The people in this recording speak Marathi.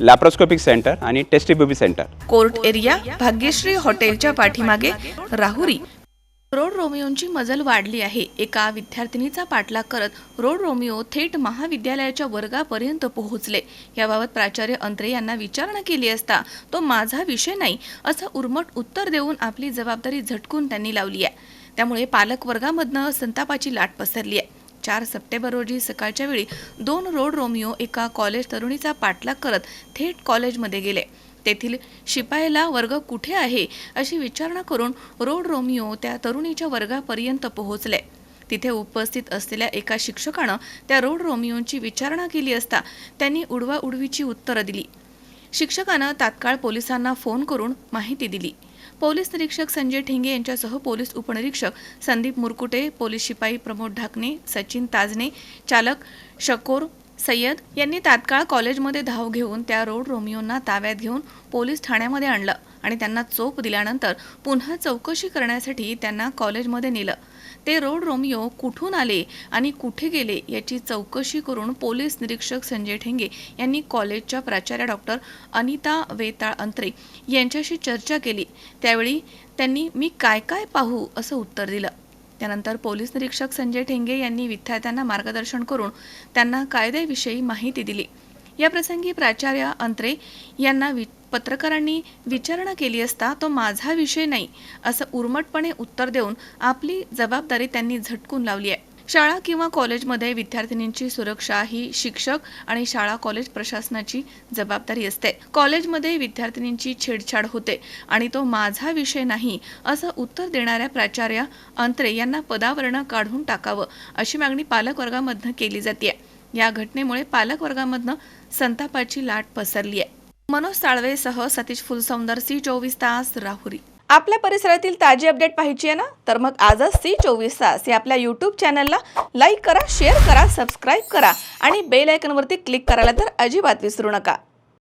लॅप्रोस्कोपिक सेंटर आणि test tube baby centre court area Bhagyashree हॉटेलच्या पाठीमागे राहुरी. रोड रोमिओंची मजल वाढली आहे. एका विद्यार्थिनीचा पाठलाग करत रोड रोमिओ थेट महाविद्यालयाच्या वर्गापर्यंत पोहोचले. याबाबत प्राचार्य अंत्रे यांना विचारणा केली असता तो माझा विषय नाही असं उर्मट उत्तर देऊन आपली जबाबदारी झटकून त्यांनी लावली आहे. त्यामुळे पालक वर्गामधनं संतापाची लाट पसरली आहे. चार सप्टेंबर रोजी सकाळच्या वेळी दोन रोड रोमिओ एका कॉलेज तरुणीचा पाठलाग करत थेट कॉलेजमध्ये गेले. तेथील शिपायाला वर्ग कुठे आहे अशी विचारणा करून रोड रोमिओ त्या तरुणीच्या वर्गापर्यंत पोहोचले. तिथे उपस्थित असलेल्या एका शिक्षकानं त्या रोड रोमिओंची विचारणा केली असता त्यांनी उडवा उडवीची उत्तरं दिली. शिक्षकानं तात्काळ पोलिसांना फोन करून माहिती दिली. पोलीस निरीक्षक संजय ठेंगे यांच्यासह पोलीस उपनिरीक्षक संदीप मुरकुटे पोलीस शिपाई प्रमोद ढाकणे सचिन ताजने चालक शकोर सय्यद यांनी तात्काळ कॉलेजमध्ये धाव घेऊन त्या रोड रोमिओंना ताब्यात घेऊन पोलीस ठाण्यामध्ये आणलं. आणि त्यांना चोप दिल्यानंतर पुन्हा चौकशी करण्यासाठी त्यांना कॉलेजमध्ये नेलं. ते रोड रोमिओ कुठून आले आणि कुठे गेले याची चौकशी करून पोलीस निरीक्षक संजय ठेंगे यांनी कॉलेजच्या प्राचार्य डॉक्टर अनिता वेताळ अंत्रे यांच्याशी चर्चा केली. त्यावेळी त्यांनी मी काय काय पाहू? असं उत्तर दिलं. त्यानंतर पोलीस निरीक्षक संजय ठेंगे यांनी विद्यार्थ्यांना मार्गदर्शन करून त्यांना कायद्याविषयी माहिती दिली. याप्रसंगी प्राचार्य अंत्रे यांना वि पत्रकारांनी विचारणा केली असता तो माझा विषय नाही असं उर्मटपणे उत्तर देऊन आपली जबाबदारी त्यांनी झटकून लावली आहे. शाळा किंवा कॉलेजमध्ये विद्यार्थिनींची सुरक्षा ही शिक्षक आणि शाळा कॉलेज प्रशासनाची जबाबदारी असते. कॉलेजमध्ये विद्यार्थिनींची छेडछाड होते आणि तो माझा विषय नाही असं उत्तर देणाऱ्या प्राचार्य अंत्रे यांना पदावरणं काढून टाकावं अशी मागणी पालकवर्गामधनं केली जाते या घटनेमुळे पालक वर्गामधनं संतापाची लाट पसरली आहे मनोज साळवेसह सतीश फुलसौंदर सी चोवीस तास राहुरी. आपल्या परिसरातील ताजी अपडेट पाहिजे आहे ना? तर मग आजच सी चोवीस तास या आपल्या यूट्यूब चॅनलला लाईक करा शेअर करा सबस्क्राईब करा आणि बेल आयकनवरती क्लिक करायला तर अजिबात विसरू नका.